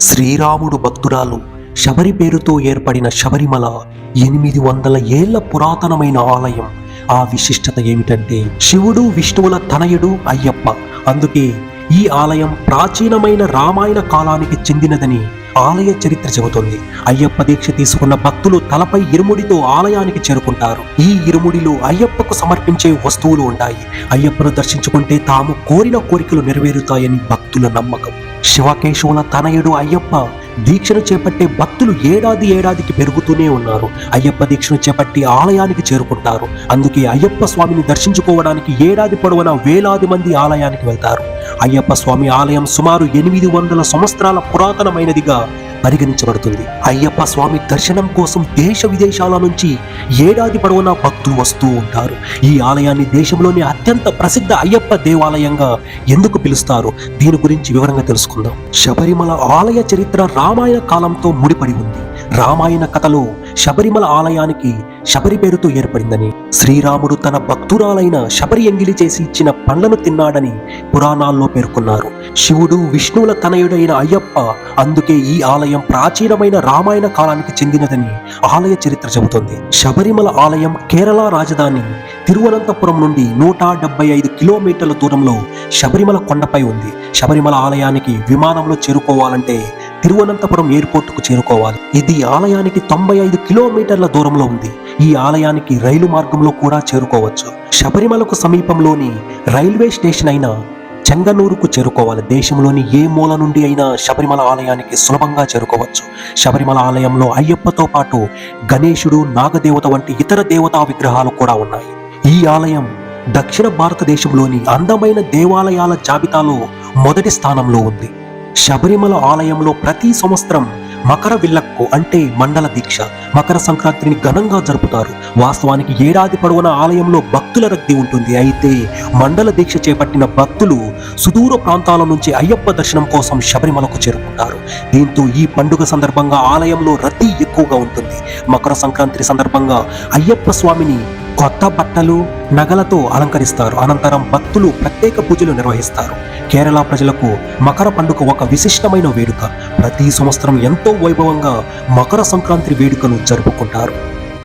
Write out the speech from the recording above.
శ్రీరాముడు భక్తురాలు శబరి పేరుతో ఏర్పడిన శబరిమల ఎనిమిది వందల ఏళ్ళ పురాతనమైన ఆలయం. ఆ విశిష్టత ఏమిటంటే శివుడు విష్ణువుల తనయుడు అయ్యప్ప. అందుకే ఈ ఆలయం ప్రాచీనమైన రామాయణ కాలానికి చెందినదని ఆలయ చరిత్ర చెబుతుంది. అయ్యప్ప దీక్ష తీసుకున్న భక్తులు తలపై ఇరుముడితో ఆలయానికి చేరుకుంటారు. ఈ ఇరుముడిలో అయ్యప్పకు సమర్పించే వస్తువులు ఉంటాయి. అయ్యప్పను దర్శించుకుంటే తాము కోరిన కోరికలు నెరవేరుతాయని భక్తుల నమ్మకం. శివకేశవుల తనయుడు అయ్యప్ప దీక్షను చేపట్టే భక్తులు ఏడాది ఏడాదికి పెరుగుతూనే ఉన్నారు. అయ్యప్ప దీక్షను చేపట్టి ఆలయానికి చేరుకుంటారు. అందుకే అయ్యప్ప స్వామిని దర్శించుకోవడానికి ఏడాది పొడవునా వేలాది మంది ఆలయానికి వెళ్తారు. అయ్యప్ప స్వామి ఆలయం సుమారు ఎనిమిది వందల సంవత్సరాల పురాతనమైనదిగా పరిగణించబడుతుంది. అయ్యప్ప స్వామి దర్శనం కోసం దేశ విదేశాల నుంచి ఏడాది పొడవునా భక్తులు వస్తూ ఉంటారు. ఈ ఆలయాన్ని దేశంలోని అత్యంత ప్రసిద్ధ అయ్యప్ప దేవాలయంగా ఎందుకు పిలుస్తారు? దీని గురించి వివరంగా తెలుసుకుందాం. శబరిమల ఆలయ చరిత్ర రామాయణ కాలంతో ముడిపడి ఉంది. రామాయణ కథలో శబరిమల ఆలయానికి శబరి పేరుతో ఏర్పడిందని. శ్రీరాముడు తన భక్తురాలైన శబరి ఎంగిలి చేసి ఇచ్చిన పండ్లను తిన్నాడని పురాణాల్లో పేర్కొన్నారు. శివుడు విష్ణువుల తనయుడైన అయ్యప్ప అందుకే ఈ ఆలయం ప్రాచీనమైన రామాయణ కాలానికి చెందినదని ఆలయ చరిత్ర చెబుతుంది. శబరిమల ఆలయం కేరళ రాజధాని తిరువనంతపురం నుండి నూట డెబ్బై ఐదు కిలోమీటర్ల దూరంలో శబరిమల కొండపై ఉంది. శబరిమల ఆలయానికి విమానంలో చేరుకోవాలంటే తిరువనంతపురం ఎయిర్పోర్టుకు చేరుకోవాలి. ఇది ఆలయానికి తొంభై ఐదు కిలోమీటర్ల దూరంలో ఉంది. ఈ ఆలయానికి రైలు మార్గంలో కూడా చేరుకోవచ్చు. శబరిమలకు సమీపంలోని రైల్వే స్టేషన్ అయిన చెంగనూరుకు చేరుకోవాలి. దేశంలోని ఏ మూల నుండి అయినా శబరిమల ఆలయానికి సులభంగా చేరుకోవచ్చు. శబరిమల ఆలయంలో అయ్యప్పతో పాటు గణేశుడు నాగదేవత వంటి ఇతర దేవతా విగ్రహాలు కూడా ఉన్నాయి. ఈ ఆలయం దక్షిణ భారతదేశంలోని అందమైన దేవాలయాల జాబితాలో మొదటి స్థానంలో ఉంది. శబరిమల ఆలయంలో ప్రతి సంవత్సరం మకర విల్లక్కు అంటే మండల దీక్ష. మకర సంక్రాంతిని ఘనంగా జరుపుతారు. వాస్తవానికి ఏడాది పొడవునా ఆలయంలో భక్తుల రద్దీ ఉంటుంది. అయితే మండల దీక్ష చేపట్టిన భక్తులు సుదూర ప్రాంతాల నుంచి అయ్యప్ప దర్శనం కోసం శబరిమలకు చేరుకుంటారు. దీంతో ఈ పండుగ సందర్భంగా ఆలయంలో రద్దీ ఎక్కువగా ఉంటుంది. మకర సంక్రాంతి సందర్భంగా అయ్యప్ప స్వామిని కొత్త బట్టలు నగలతో అలంకరిస్తారు. అనంతరం భక్తులు ప్రత్యేక పూజలు నిర్వహిస్తారు. కేరళ ప్రజలకు మకర పండుగ ఒక విశిష్టమైన వేడుక. ప్రతి సంవత్సరం ఎంతో వైభవంగా మకర సంక్రాంతి వేడుకను జరుపుకుంటారు.